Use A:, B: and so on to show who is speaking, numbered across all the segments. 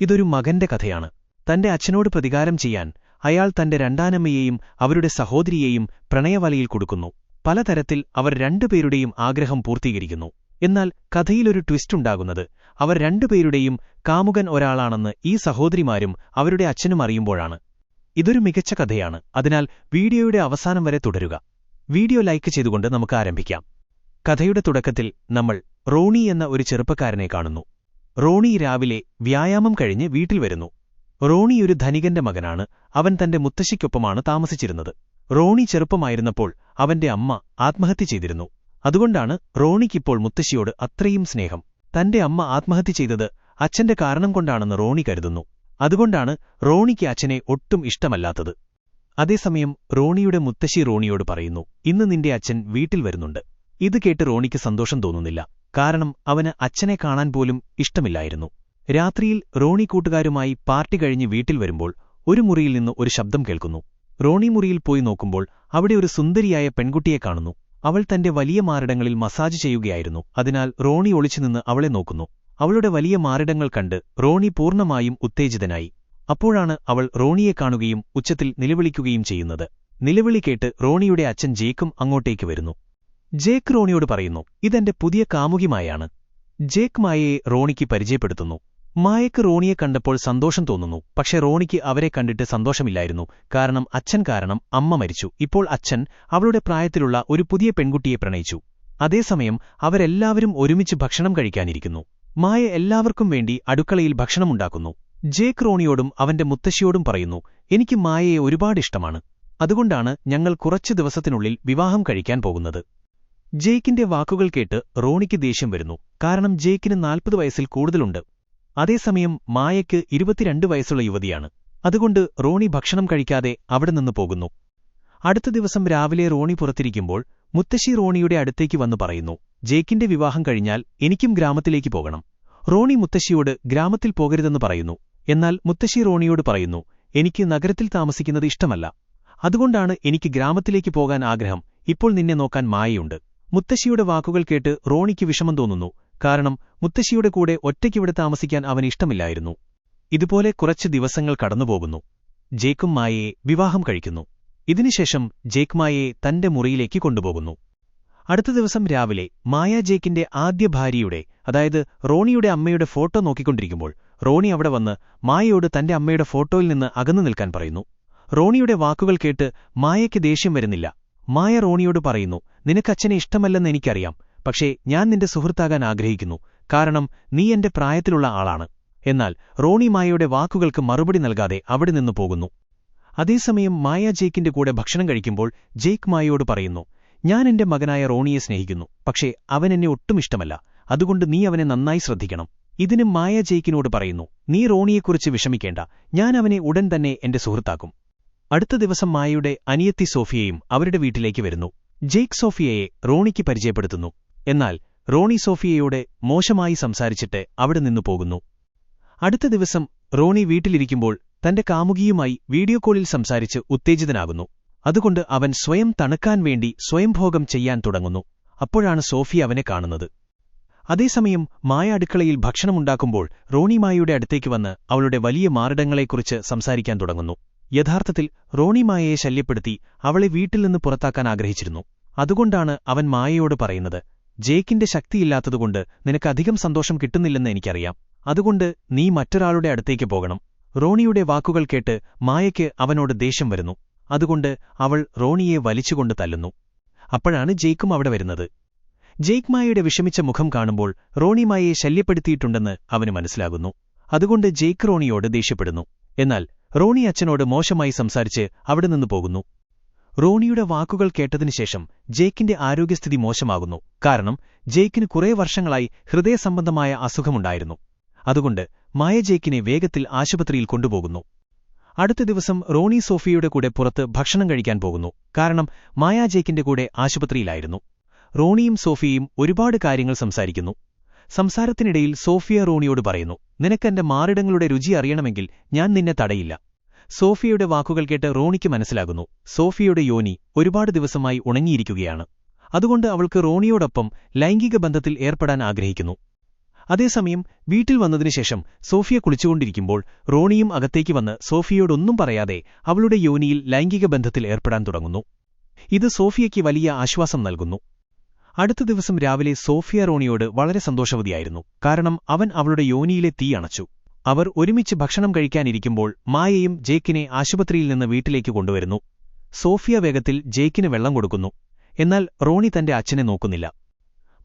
A: ഇതൊരു മകന്റെ കഥയാണ്. തന്റെ അച്ഛനോട് പ്രതികാരം ചെയ്യാൻ അയാൾ തന്റെ രണ്ടാനമ്മയെയും അവരുടെ സഹോദരിയെയും പ്രണയവലയിൽ കൊടുക്കുന്നു. പലതരത്തിൽ അവർ രണ്ടുപേരുടെയും ആഗ്രഹം പൂർത്തീകരിക്കുന്നു. എന്നാൽ കഥയിലൊരു ട്വിസ്റ്റുണ്ടാകുന്നത് അവർ രണ്ടുപേരുടെയും കാമുകൻ ഒരാളാണെന്ന് ഈ സഹോദരിമാരും അവരുടെ അച്ഛനും അറിയുമ്പോഴാണ്. ഇതൊരു മികച്ച കഥയാണ്. അതിനാൽ വീഡിയോയുടെ അവസാനം വരെ തുടരുക. വീഡിയോ ലൈക്ക് ചെയ്തുകൊണ്ട് നമുക്ക് ആരംഭിക്കാം. കഥയുടെ തുടക്കത്തിൽ നമ്മൾ റോണി എന്ന ഒരു ചെറുപ്പക്കാരനെ കാണുന്നു. റോണി രാവിലെ വ്യായാമം കഴിഞ്ഞ് വീട്ടിൽ വരുന്നു. റോണി ഒരു ധനികന്റെ മകനാണ്. അവൻ തന്റെ മുത്തശ്ശിക്കൊപ്പമാണ് താമസിച്ചിരുന്നത്. റോണി ചെറുപ്പമായിരുന്നപ്പോൾ അവന്റെ അമ്മ ആത്മഹത്യ ചെയ്തിരുന്നു. അതുകൊണ്ടാണ് റോണിക്കിപ്പോൾ മുത്തശ്ശിയോട് അത്രയും സ്നേഹം. തന്റെ അമ്മ ആത്മഹത്യ ചെയ്തത് അച്ഛന്റെ കാരണം കൊണ്ടാണെന്ന് റോണി കരുതുന്നു. അതുകൊണ്ടാണ് റോണിക്ക് അച്ഛനെ ഒട്ടും ഇഷ്ടമല്ലാത്തത്. അതേസമയം റോണിയുടെ മുത്തശ്ശി റോണിയോട് പറയുന്നു ഇന്ന് നിന്റെ അച്ഛൻ വീട്ടിൽ വരുന്നുണ്ട്. ഇത് കേട്ട് റോണിക്ക് സന്തോഷം തോന്നുന്നില്ല. കാരണം അവന് അച്ഛനെ കാണാൻ പോലും ഇഷ്ടമില്ലായിരുന്നു. രാത്രിയിൽ റോണി കൂട്ടുകാരുമായി പാർട്ടി കഴിഞ്ഞ് വീട്ടിൽ വരുമ്പോൾ ഒരു മുറിയിൽ നിന്ന് ഒരു ശബ്ദം കേൾക്കുന്നു. റോണി മുറിയിൽ പോയി നോക്കുമ്പോൾ അവിടെ ഒരു സുന്ദരിയായ പെൺകുട്ടിയെ കാണുന്നു. അവൾ തന്റെ വലിയ മാറിടങ്ങളിൽ മസാജ് ചെയ്യുകയായിരുന്നു. അതിനാൽ റോണി ഒളിച്ചുനിന്ന് അവളെ നോക്കുന്നു. അവളുടെ വലിയ മാറിടങ്ങൾ കണ്ട് റോണി പൂർണമായും ഉത്തേജിതനായി. അപ്പോഴാണ് അവൾ റോണിയെ കാണുകയും ഉച്ചത്തിൽ നിലവിളിക്കുകയും ചെയ്യുന്നത്. നിലവിളി കേട്ട് റോണിയുടെ അച്ഛൻ ജേക്കും അങ്ങോട്ടേക്ക് വരുന്നു. ജേക്ക് റോണിയോട് പറയുന്നു ഇതെന്റെ പുതിയ കാമുകിമായാണ്. ജേക്ക് മായയെ റോണിക്ക് പരിചയപ്പെടുത്തുന്നു. മായയ്ക്ക് റോണിയെ കണ്ടപ്പോൾ സന്തോഷം തോന്നുന്നു. പക്ഷേ റോണിക്ക് അവരെ കണ്ടിട്ട് സന്തോഷമില്ലായിരുന്നു. കാരണം അച്ഛൻ കാരണം അമ്മ മരിച്ചു. ഇപ്പോൾ അച്ഛൻ അവളുടെ പ്രായത്തിലുള്ള ഒരു പുതിയ പെൺകുട്ടിയെ പ്രണയിച്ചു. അതേസമയം അവരെല്ലാവരും ഒരുമിച്ച് ഭക്ഷണം കഴിക്കാനിരിക്കുന്നു. മായ എല്ലാവർക്കും വേണ്ടി അടുക്കളയിൽ ഭക്ഷണമുണ്ടാക്കുന്നു ജേക്ക് റോണിയോടും അവന്റെ മുത്തശ്ശിയോടും പറയുന്നു എനിക്ക് മായയെ ഒരുപാട് ഇഷ്ടമാണ്. അതുകൊണ്ടാണ് ഞങ്ങൾ കുറച്ചു ദിവസത്തിനുള്ളിൽ വിവാഹം കഴിക്കാൻ പോകുന്നത്. ജേക്കിന്റെ വാക്കുകൾ കേട്ട് റോണിക്ക് ദേഷ്യം വരുന്നു. കാരണം ജെയ്ക്കിന് നാൽപ്പത് വയസ്സിൽ കൂടുതലുണ്ട്. അതേസമയം മായയ്ക്ക് ഇരുപത്തിരണ്ട് വയസ്സുള്ള യുവതിയാണ്. അതുകൊണ്ട് റോണി ഭക്ഷണം കഴിക്കാതെ അവിടെ നിന്ന് പോകുന്നു. അടുത്ത ദിവസം രാവിലെ റോണി പുറത്തിരിക്കുമ്പോൾ മുത്തശ്ശി റോണിയുടെ അടുത്തേക്ക് വന്നു പറയുന്നു ജേക്കിന്റെ വിവാഹം കഴിഞ്ഞാൽ എനിക്കും ഗ്രാമത്തിലേക്ക് പോകണം. റോണി മുത്തശ്ശിയോട് ഗ്രാമത്തിൽ പോകരുതെന്ന് പറയുന്നു. എന്നാൽ മുത്തശ്ശി റോണിയോട് പറയുന്നു എനിക്ക് നഗരത്തിൽ താമസിക്കുന്നത് ഇഷ്ടമല്ല. അതുകൊണ്ടാണ് എനിക്ക് ഗ്രാമത്തിലേക്ക് പോകാൻ ആഗ്രഹം. ഇപ്പോൾ നിന്നെ നോക്കാൻ മായയുണ്ട്. മുത്തശ്ശിയുടെ വാക്കുകൾ കേട്ട് റോണിക്ക് വിഷമം തോന്നുന്നു. കാരണം മുത്തശ്ശിയുടെ കൂടെ ഒറ്റയ്ക്കിവിടെ താമസിക്കാൻ അവന് ഇഷ്ടമില്ലായിരുന്നു. ഇതുപോലെ കുറച്ച് ദിവസങ്ങൾ കടന്നുപോകുന്നു. ജേക്കും മായയെ വിവാഹം കഴിക്കുന്നു. ഇതിനുശേഷം ജേക്ക് മായയെ തന്റെ മുറിയിലേക്ക് കൊണ്ടുപോകുന്നു. അടുത്ത ദിവസം രാവിലെ മായ ജേക്കിന്റെ ആദ്യ ഭാര്യയുടെ അതായത് റോണിയുടെ അമ്മയുടെ ഫോട്ടോ നോക്കിക്കൊണ്ടിരിക്കുമ്പോൾ റോണി അവിടെ വന്ന് മായയോട് തന്റെ അമ്മയുടെ ഫോട്ടോയിൽ നിന്ന് അകന്നു നിൽക്കാൻ പറയുന്നു. റോണിയുടെ വാക്കുകൾ കേട്ട് മായയ്ക്ക് ദേഷ്യം വരുന്നില്ല. മായ റോണിയോട് പറയുന്നു നിനക്കച്ഛനെ ഇഷ്ടമല്ലെന്ന് എനിക്കറിയാം പക്ഷേ ഞാൻ നിന്റെ സുഹൃത്താകാൻ ആഗ്രഹിക്കുന്നു കാരണം നീ എന്റെ പ്രായത്തിലുള്ള ആളാണ്. എന്നാൽ റോണി മായയുടെ വാക്കുകൾക്ക് മറുപടി നൽകാതെ അവിടെ നിന്നു പോകുന്നു. അതേസമയം മായ ജേക്കിന്റെ കൂടെ ഭക്ഷണം കഴിക്കുമ്പോൾ ജേക്ക് മായയോട് പറയുന്നു ഞാൻ എന്റെ മകനായ റോണിയെ സ്നേഹിക്കുന്നു പക്ഷേ അവൻ എന്നെ ഒട്ടും ഇഷ്ടമല്ല അതുകൊണ്ട് നീ അവനെ നന്നായി ശ്രദ്ധിക്കണം. ഇതിന് മായ ജെയ്ക്കിനോട് പറയുന്നു നീ റോണിയെക്കുറിച്ച് വിഷമിക്കേണ്ട ഞാൻ അവനെ ഉടൻ തന്നെ എന്റെ സുഹൃത്താക്കും. അടുത്ത ദിവസം മായയുടെ അനിയത്തി സോഫിയയും അവരുടെ വീട്ടിലേക്ക് വരുന്നു. ജെയ്ക്ക് സോഫിയയെ റോണിക്ക് പരിചയപ്പെടുത്തുന്നു. എന്നാൽ റോണി സോഫിയയോടെ മോശമായി സംസാരിച്ചിട്ട് അവിടെ നിന്നു പോകുന്നു. അടുത്ത ദിവസം റോണി വീട്ടിലിരിക്കുമ്പോൾ തന്റെ കാമുകിയുമായി വീഡിയോ കോളിൽ സംസാരിച്ച് ഉത്തേജിതനാകുന്നു. അതുകൊണ്ട് അവൻ സ്വയം തണുക്കാൻ വേണ്ടി സ്വയംഭോഗം ചെയ്യാൻ തുടങ്ങുന്നു. അപ്പോഴാണ് സോഫി അവനെ കാണുന്നത്. അതേസമയം മായ അടുക്കളയിൽ ഭക്ഷണമുണ്ടാക്കുമ്പോൾ റോണി മായയുടെ അടുത്തേക്ക് വന്ന് അവളുടെ വലിയ മാറിടങ്ങളെക്കുറിച്ച് സംസാരിക്കാൻ തുടങ്ങുന്നു. യഥാർത്ഥത്തിൽ റോണി മായയെ ശല്യപ്പെടുത്തി അവളെ വീട്ടിൽ നിന്ന് പുറത്താക്കാൻ ആഗ്രഹിച്ചിരുന്നു. അതുകൊണ്ടാണ് അവൻ മായയോട് പറയുന്നത് ജേക്കിന്റെ ശക്തിയില്ലാത്തതുകൊണ്ട് നിനക്കധികം സന്തോഷം കിട്ടുന്നില്ലെന്ന് എനിക്കറിയാം. അതുകൊണ്ട് നീ മറ്റൊരാളുടെ അടുത്തേക്ക് പോകണം. റോണിയുടെ വാക്കുകൾ കേട്ട് മായയ്ക്ക് അവനോട് ദേഷ്യം വരുന്നു. അതുകൊണ്ട് അവൾ റോണിയെ വലിച്ചുകൊണ്ട് തല്ലുന്നു. അപ്പോഴാണ് ജെയ്ക്കും അവിടെ വരുന്നത്. ജെയ്ക്ക് മായയുടെ വിഷമിച്ച മുഖം കാണുമ്പോൾ റോണി മായയെ ശല്യപ്പെടുത്തിയിട്ടുണ്ടെന്ന് അവന് മനസ്സിലാകുന്നു. അതുകൊണ്ട് ജെയ്ക്ക് റോണിയോട് ദേഷ്യപ്പെടുന്നു. എന്നാൽ റോണി അച്ഛനോട് മോശമായി സംസാരിച്ച് അവിടെ നിന്ന് പോകുന്നു. റോണിയുടെ വാക്കുകൾ കേട്ടതിനുശേഷം ജേക്കിന്റെ ആരോഗ്യസ്ഥിതി മോശമാകുന്നു. കാരണം ജേക്കിന് കുറേ വർഷങ്ങളായി ഹൃദയസംബന്ധമായ അസുഖമുണ്ടായിരുന്നു. അതുകൊണ്ട് മായ ജേക്കിനെ വേഗത്തിൽ ആശുപത്രിയിൽ കൊണ്ടുപോകുന്നു. അടുത്ത ദിവസം റോണി സോഫിയയുടെ കൂടെ പുറത്ത് ഭക്ഷണം കഴിക്കാൻ പോകുന്നു. കാരണം മായ ജേക്കിന്റെ കൂടെ ആശുപത്രിയിലായിരുന്നു. റോണിയും സോഫിയയും ഒരുപാട് കാര്യങ്ങൾ സംസാരിക്കുന്നു. സംസാരത്തിനിടയിൽ സോഫിയ റോണിയോട് പറയുന്നു നിനക്കെന്റെ മാറിടങ്ങളുടെ രുചി അറിയണമെങ്കിൽ ഞാൻ നിന്നെ തടയില്ല. സോഫിയയുടെ വാക്കുകൾ കേട്ട് റോണിക്ക് മനസ്സിലാകുന്നു. സോഫിയയുടെ യോനി ഒരുപാട് ദിവസമായി ഉണങ്ങിയിരിക്കുകയാണ്. അതുകൊണ്ട് അവൾക്ക് റോണിയോടൊപ്പം ലൈംഗിക ബന്ധത്തിൽ ഏർപ്പെടാൻ ആഗ്രഹിക്കുന്നു. അതേസമയം വീട്ടിൽ വന്നതിനുശേഷം സോഫിയ കുളിച്ചുകൊണ്ടിരിക്കുമ്പോൾ റോണിയും അകത്തേക്ക് വന്ന് സോഫിയോടൊന്നും പറയാതെ അവളുടെ യോനിയിൽ ലൈംഗിക ബന്ധത്തിൽ ഏർപ്പെടാൻ തുടങ്ങുന്നു. ഇത് സോഫിയയ്ക്ക് വലിയ ആശ്വാസം നൽകുന്നു. അടുത്ത ദിവസം രാവിലെ സോഫിയ റോണിയോട് വളരെ സന്തോഷവതിയായിരുന്നു. കാരണം അവൻ അവളുടെ യോനിയിലെ തീ അണച്ചു. അവർ ഒരുമിച്ച് ഭക്ഷണം കഴിക്കാനിരിക്കുമ്പോൾ മായയും ജേക്കിനെ ആശുപത്രിയിൽ നിന്ന് വീട്ടിലേക്ക് കൊണ്ടുവരുന്നു. സോഫിയ വേഗത്തിൽ ജേക്കിന് വെള്ളം കൊടുക്കുന്നു. എന്നാൽ റോണി തന്റെ അച്ഛനെ നോക്കുന്നില്ല.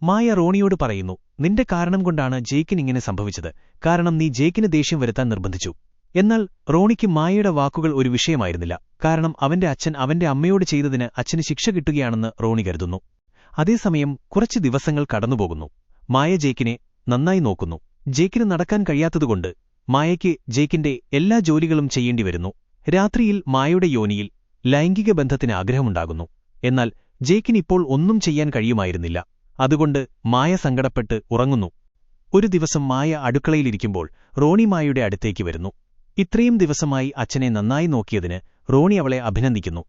A: മായ റോണിയോട് പറയുന്നു നിന്റെ കാരണം കൊണ്ടാണ് ജേക്കിന് ഇങ്ങനെ സംഭവിച്ചത്. കാരണം നീ ജേക്കിന് ദേഷ്യം വരുത്താൻ നിർബന്ധിച്ചു. എന്നാൽ റോണിക്ക് മായയുടെ വാക്കുകൾ ഒരു വിഷയമായിരുന്നില്ല. കാരണം അവന്റെ അച്ഛൻ അവന്റെ അമ്മയോട് ചെയ്തതിന് അച്ഛന് ശിക്ഷ കിട്ടുകയാണെന്ന് റോണി കരുതുന്നു. അതേസമയം കുറച്ച് ദിവസങ്ങൾ കടന്നുപോകുന്നു. മായ ജേക്കിനെ നന്നായി നോക്കുന്നു. ജേക്കിന് നടക്കാൻ കഴിയാത്തതുകൊണ്ട് മായയ്ക്ക് ജേക്കിന്റെ എല്ലാ ജോലികളും ചെയ്യേണ്ടി വരുന്നു. രാത്രിയിൽ മായയുടെ യോനിയിൽ ലൈംഗിക ബന്ധത്തിന് ആഗ്രഹമുണ്ടാകുന്നു. എന്നാൽ ജേക്കിനിപ്പോൾ ഒന്നും ചെയ്യാൻ കഴിയുമായിരുന്നില്ല. അതുകൊണ്ട് മായ സങ്കടപ്പെട്ട് ഉറങ്ങുന്നു. ഒരു ദിവസം മായ അടുക്കളയിലിരിക്കുമ്പോൾ റോണി മായയുടെ അടുത്തേക്ക് വരുന്നു. ഇത്രയും ദിവസമായി അച്ഛനെ നന്നായി നോക്കിയതിന് റോണി അവളെ അഭിനന്ദിക്കുന്നു.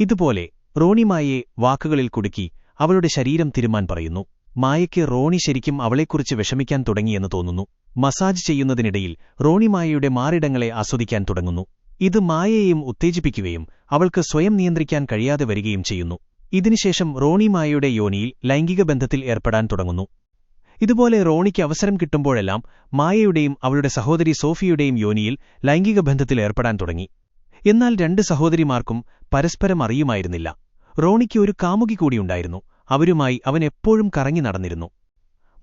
A: ഇതുപോലെ റോണി മായയെ വാക്കുകളിൽ കുടുക്കി അവളുടെ ശരീരം തിരുമാൻ പറയുന്നു. മായയ്ക്ക് റോണി ശരിക്കും അവളെക്കുറിച്ച് വിഷമിക്കാൻ തുടങ്ങിയെന്ന് തോന്നുന്നു. മസാജ് ചെയ്യുന്നതിനിടയിൽ റോണിമായയുടെ മാറിടങ്ങളെ ആസ്വദിക്കാൻ തുടങ്ങുന്നു. ഇത് മായയെയും ഉത്തേജിപ്പിക്കുകയും അവൾക്ക് സ്വയം നിയന്ത്രിക്കാൻ കഴിയാതെ വരികയും ചെയ്യുന്നു. ഇതിനുശേഷം റോണിമായയുടെ യോനിയിൽ ലൈംഗിക ബന്ധത്തിൽ ഏർപ്പെടാൻ തുടങ്ങുന്നു. ഇതുപോലെ റോണിക്ക് അവസരം കിട്ടുമ്പോഴെല്ലാം മായയുടെയും അവളുടെ സഹോദരി സോഫിയുടെയും യോനിയിൽ ലൈംഗിക ബന്ധത്തിൽ ഏർപ്പെടാൻ തുടങ്ങി. എന്നാൽ രണ്ട് സഹോദരിമാർക്കും പരസ്പരം അറിയുമായിരുന്നില്ല. റോണിക്ക് ഒരു കാമുകി കൂടിയുണ്ടായിരുന്നു അവരുമായി അവൻ എപ്പോഴും കറങ്ങി നടന്നിരുന്നു.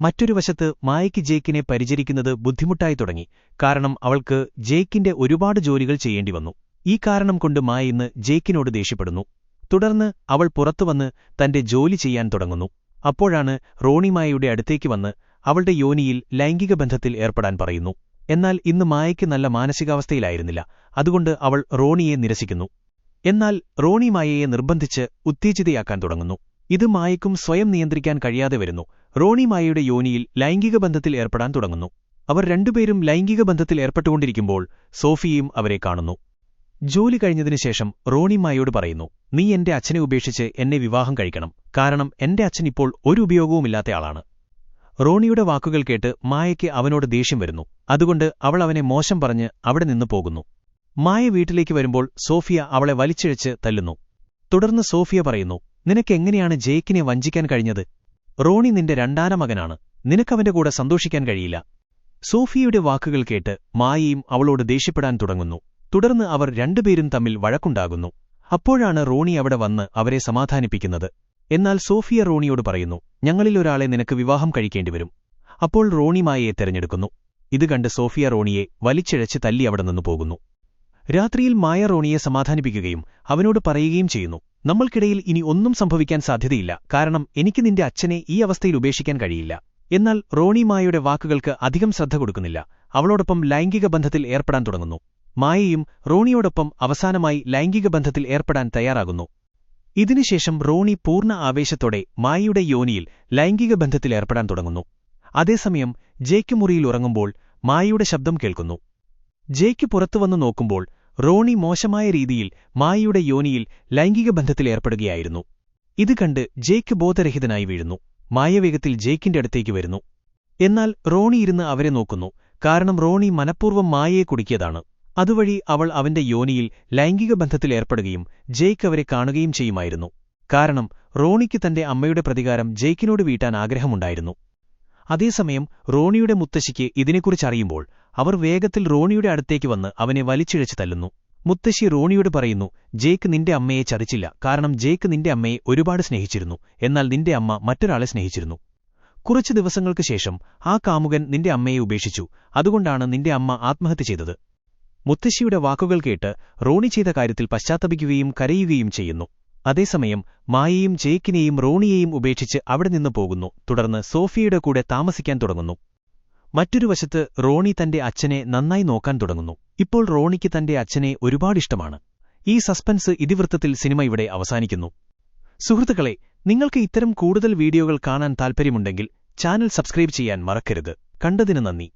A: മറ്റൊരു വശത്ത് മായയ്ക്ക് ജേക്കിനെ പരിചരിക്കുന്നത് ബുദ്ധിമുട്ടായി തുടങ്ങി. കാരണം അവൾക്ക് ജേക്കിന്റെ ഒരുപാട് ജോലികൾ ചെയ്യേണ്ടി വന്നു. ഈ കാരണം കൊണ്ട് മായ ഇന്ന് ജേക്കിനോട് ദേഷ്യപ്പെടുന്നു. തുടർന്ന് അവൾ പുറത്തുവന്ന് തന്റെ ജോലി ചെയ്യാൻ തുടങ്ങുന്നു. അപ്പോഴാണ് റോണി മായയുടെ അടുത്തേക്ക് വന്ന് അവളുടെ യോനിയിൽ ലൈംഗിക ബന്ധത്തിൽ ഏർപ്പെടാൻ പറയുന്നു. എന്നാൽ ഇന്ന് മായയ്ക്ക് നല്ല മാനസികാവസ്ഥയിലായിരുന്നില്ല. അതുകൊണ്ട് അവൾ റോണിയെ നിരസിക്കുന്നു. എന്നാൽ റോണി മായയെ നിർബന്ധിച്ച് ഉത്തേജിതയാക്കാൻ തുടങ്ങുന്നു. ഇത് മായയ്ക്കും സ്വയം നിയന്ത്രിക്കാൻ കഴിയാതെ വരുന്നു. റോണി മായയുടെ യോനിയിൽ ലൈംഗിക ബന്ധത്തിൽ ഏർപ്പെടാൻ തുടങ്ങുന്നു. അവർ രണ്ടുപേരും ലൈംഗിക ബന്ധത്തിൽ ഏർപ്പെട്ടുകൊണ്ടിരിക്കുമ്പോൾ സോഫിയയും അവരെ കാണുന്നു. ജോലി കഴിഞ്ഞതിനുശേഷം റോണി മായോട് പറയുന്നു നീ എന്റെ അച്ഛനെ ഉപേക്ഷിച്ച് എന്നെ വിവാഹം കഴിക്കണം. കാരണം എന്റെ അച്ഛൻ ഇപ്പോൾ ഒരു ഉപയോഗവുമില്ലാത്ത ആളാണ്. റോണിയുടെ വാക്കുകൾ കേട്ട് മായയ്ക്ക് അവനോട് ദേഷ്യം വരുന്നു. അതുകൊണ്ട് അവൾ അവനെ മോശം പറഞ്ഞ് അവിടെ നിന്ന് പോകുന്നു. മായ വീട്ടിലേക്ക് വരുമ്പോൾ സോഫിയ അവളെ വലിച്ചിഴച്ച് തല്ലുന്നു. തുടർന്ന് സോഫിയ പറയുന്നു നിനക്കെങ്ങനെയാണ് ജേക്കിനെ വഞ്ചിക്കാൻ കഴിഞ്ഞത്? റോണി നിന്റെ രണ്ടാന മകനാണ്. നിനക്കവന്റെ കൂടെ സന്തോഷിക്കാൻ കഴിയില്ല. സോഫിയയുടെ വാക്കുകൾ കേട്ട് മായയും അവളോട് ദേഷ്യപ്പെടാൻ തുടങ്ങുന്നു. തുടർന്ന് അവർ രണ്ടുപേരും തമ്മിൽ വഴക്കുണ്ടാകുന്നു. അപ്പോഴാണ് റോണി അവിടെ വന്ന് അവരെ സമാധാനിപ്പിക്കുന്നത്. എന്നാൽ സോഫിയ റോണിയോട് പറയുന്നു ഞങ്ങളിലൊരാളെ നിനക്ക് വിവാഹം കഴിക്കേണ്ടിവരും. അപ്പോൾ റോണി മായയെ തെരഞ്ഞെടുക്കുന്നു. ഇത് കണ്ട് സോഫിയ റോണിയെ വലിച്ചിഴച്ച് തല്ലി അവിടെ നിന്നു പോകുന്നു. രാത്രിയിൽ മായ റോണിയെ സമാധാനിപ്പിക്കുകയും അവനോട് പറയുകയും ചെയ്യുന്നു. നമ്മൾക്കിടയിൽ ഇനി ഒന്നും സംഭവിക്കാൻ സാധ്യതയില്ല. കാരണം എനിക്ക് നിന്റെ അച്ഛനെ ഈ അവസ്ഥയിൽ ഉപേക്ഷിക്കാൻ കഴിയില്ല. എന്നാൽ റോണി മായയുടെ വാക്കുകൾക്ക് അധികം ശ്രദ്ധ കൊടുക്കുന്നില്ല. അവളോടൊപ്പം ലൈംഗിക ബന്ധത്തിൽ ഏർപ്പെടാൻ തുടങ്ങുന്നു. മായയും റോണിയോടൊപ്പം അവസാനമായി ലൈംഗിക ബന്ധത്തിൽ ഏർപ്പെടാൻ തയ്യാറാകുന്നു. ഇതിനുശേഷം റോണി പൂർണ ആവേശത്തോടെ മായയുടെ യോനിയിൽ ലൈംഗിക ബന്ധത്തിൽ ഏർപ്പെടാൻ തുടങ്ങുന്നു. അതേസമയം ജേക്ക് മുറിയിൽ ഉറങ്ങുമ്പോൾ മായയുടെ ശബ്ദം കേൾക്കുന്നു. ജേക്ക് പുറത്തുവന്ന് നോക്കുമ്പോൾ റോണി മോശമായ രീതിയിൽ മായയുടെ യോനിയിൽ ലൈംഗിക ബന്ധത്തിലേർപ്പെടുകയായിരുന്നു ഇത് കണ്ട് ജേക്ക് ബോധരഹിതനായി വീഴുന്നു. മായ മായവേഗത്തിൽ ജേക്കിന്റെ അടുത്തേക്ക് വരുന്നു. എന്നാൽ റോണി ഇരുന്ന് അവരെ നോക്കുന്നു. കാരണം റോണി മനഃപൂർവം മായയെ കുടുക്കിയതാണ്. അതുവഴി അവൾ അവന്റെ യോനിയിൽ ലൈംഗിക ബന്ധത്തിലേർപ്പെടുകയും ജേക്ക് അവരെ കാണുകയും ചെയ്യുമായിരുന്നു. കാരണം റോണിക്ക് തന്റെ അമ്മയുടെ പ്രതികാരം ജേക്കിനോട് വീട്ടാൻ ആഗ്രഹമുണ്ടായിരുന്നു. അതേസമയം റോണിയുടെ മുത്തശ്ശിക്ക് ഇതിനെക്കുറിച്ചറിയുമ്പോൾ അവർ വേഗത്തിൽ റോണിയുടെ അടുത്തേക്ക് വന്ന് അവനെ വലിച്ചിഴച്ച് തല്ലുന്നു. മുത്തശ്ശി റോണിയോട് പറയുന്നു ജേക്ക് നിന്റെ അമ്മയെ ചതിച്ചില്ല. കാരണം ജേക്ക് നിന്റെ അമ്മയെ ഒരുപാട് സ്നേഹിച്ചിരുന്നു. എന്നാൽ നിന്റെ അമ്മ മറ്റൊരാളെ സ്നേഹിച്ചിരുന്നു. കുറച്ചു ദിവസങ്ങൾക്ക് ശേഷം ആ കാമുകൻ നിന്റെ അമ്മയെ ഉപേക്ഷിച്ചു. അതുകൊണ്ടാണ് നിന്റെ അമ്മ ആത്മഹത്യ ചെയ്തത്. മുത്തശ്ശിയുടെ വാക്കുകൾ കേട്ട് റോണി ചെയ്ത കാര്യത്തിൽ പശ്ചാത്തപിക്കുകയും കരയുകയും ചെയ്യുന്നു. അതേസമയം മായയും ജേക്കിനെയും റോണിയെയും ഉപേക്ഷിച്ച് അവിടെ നിന്ന് പോകുന്നു. തുടർന്ന് സോഫിയയുടെ കൂടെ താമസിക്കാൻ തുടങ്ങുന്നു. മറ്റൊരു വശത്ത് റോണി തന്റെ അച്ഛനെ നന്നായി നോക്കാൻ തുടങ്ങുന്നു. ഇപ്പോൾ റോണിക്ക് തന്റെ അച്ഛനെ ഒരുപാടിഷ്ടമാണ് ഈ സസ്പെൻസ് ഇതിവൃത്തത്തിൽ സിനിമ ഇവിടെ അവസാനിക്കുന്നു. സുഹൃത്തുക്കളെ നിങ്ങൾക്ക് ഇത്തരം കൂടുതൽ വീഡിയോകൾ കാണാൻ താൽപ്പര്യമുണ്ടെങ്കിൽ ചാനൽ സബ്സ്ക്രൈബ് ചെയ്യാൻ മറക്കരുത്. കണ്ടതിന് നന്ദി.